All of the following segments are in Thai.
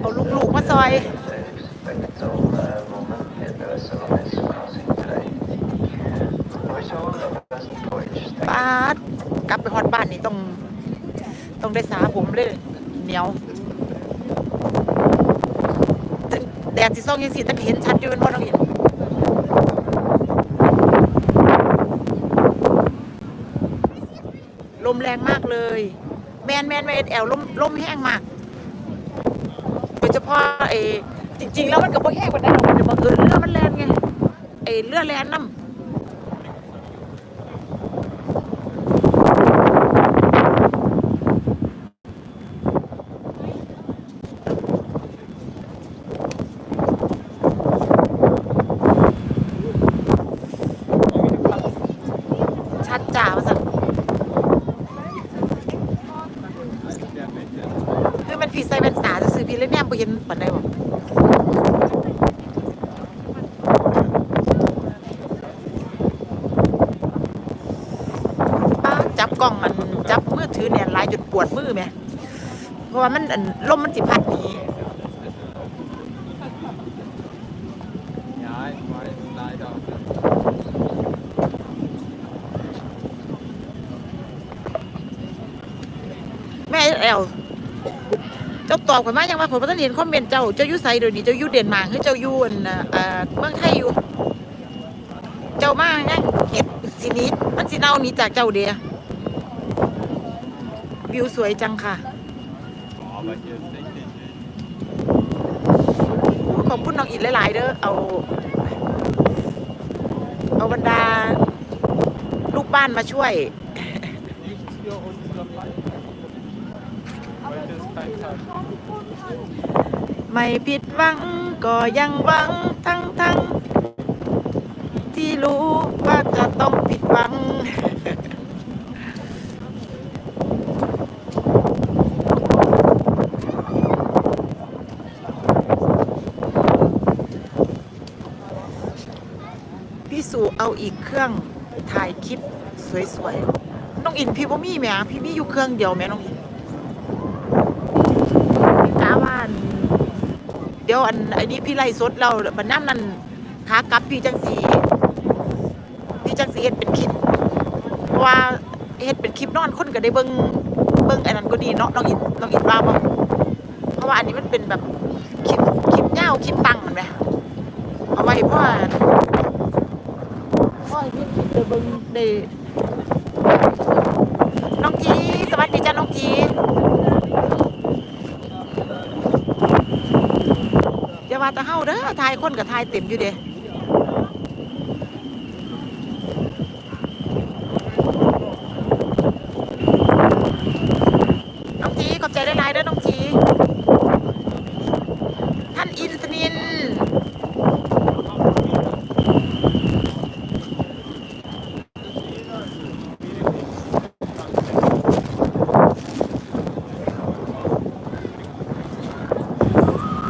เอาลูกๆมาซอยป้ากลับไปฮอดบ้านนี่ต้อง ต้องได้สาผมเลยเหนียวแดดสีส่องยังสีตะเห็นชัดอยู่เป็นพ่อน้องอิน ลมแรงมากเลย แมนแมนแมนแอลลมลมแห้งมากโดยเฉพาะไอ้จริง ๆ แล้วมันก็บ่แห้งกว่านั้นหรอกมันจะบังเอิญเรือมันแลนไงไอ้เรือแลนน้ำชัดจ่าว่าสันคือมันผิดใส่แว่นตาจะ ย็นปานได้บ่จับกล้องมันจับมือถือเนี่ยลายจุดปวดมือไหมเพราะว่ามันอันลมมันสิพัดนี Ja, ich weiß, leider. แม่แอล จ้าตอบกันมายังว่าผมต้องเห็นคอมเมนต์เจ้าเจ้าอยู่ไซเดี๋ยวนี้เจ้าอยู่เดนมาร์กหรือเจ้าอยู่อันน่ะอ่าเมืองไทยอยู่ เจ้ามายังเห็ดสิหนี้มันสิเน่าหนี้จากเจ้าเดียวิวสวยจังค่ะ ขอบคุณน้องอินหลาย ๆ เด้อ เอา เอาบรรดา ลูกบ้านมาช่วย ไม่ผิดหวังก็ยังหวังทั้งทั้งที่รู้ว่าจะต้องผิดหวัง พี่สูเอาอีกเครื่องถ่ายคลิปสวยๆ น้องอินพี่บ่มีแหม่พี่มีอยู่เครื่องเดียวแหม่น้องอินพี่กาว่า อันเดี๋ยวอันไอ้นี้พี่ไล่สดเราบันน้ำนั่นขากลับพี่จังสีพี่จังสีเฮ็ดเป็นคลิปเพราะว่าเฮ็ดเป็นคลิปนอนคนก็ได้เบิ่งเบิ่งไอ้นั้นก็ดีเนาะน้องอินน้องอินว่าบ่เพราะว่าอันนี้มันเป็นแบบคลิปคลิปยาคลิปตังเห็นไหมเอาไว้เพราะว่าพ่อพี่คิดเดเบิงเดน้องจีสวัสดีจ้าน้องจี ตาว่าแต่เฮาเด้อทายคนกับทายเต็มอยู่เด้น้องจีขอบใจได้หลายเด้อน้องจีท่านอินทนิน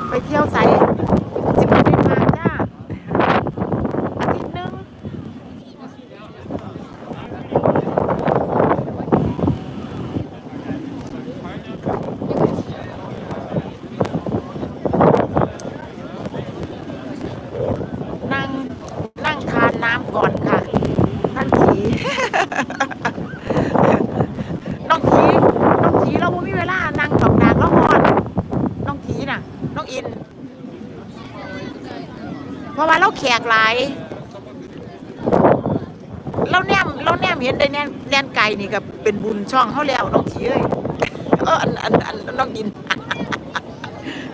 ไปเที่ยวใส่สิบเดือนมาจ้าอาทิตย์หนึงนั่งนั่งทา นน้ำก่อนค่ะท่านผีน้องผีน้องผีเราไม่มีเวลานั่งดอกดางแล้วหอนน้องทีน่ะ น้องอิน เพราะว่าเราแขกหลายเราแนมเราแนมเห็นได้แนนแนนไก่นี่ก็เป็นบุญช่องเขาแล้วน้องทีเอ้ยเอออันอันอันน้องอิน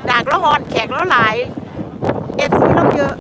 ดากแล้วหอนแขกแล้วหลายเอฟซีเราเยอะ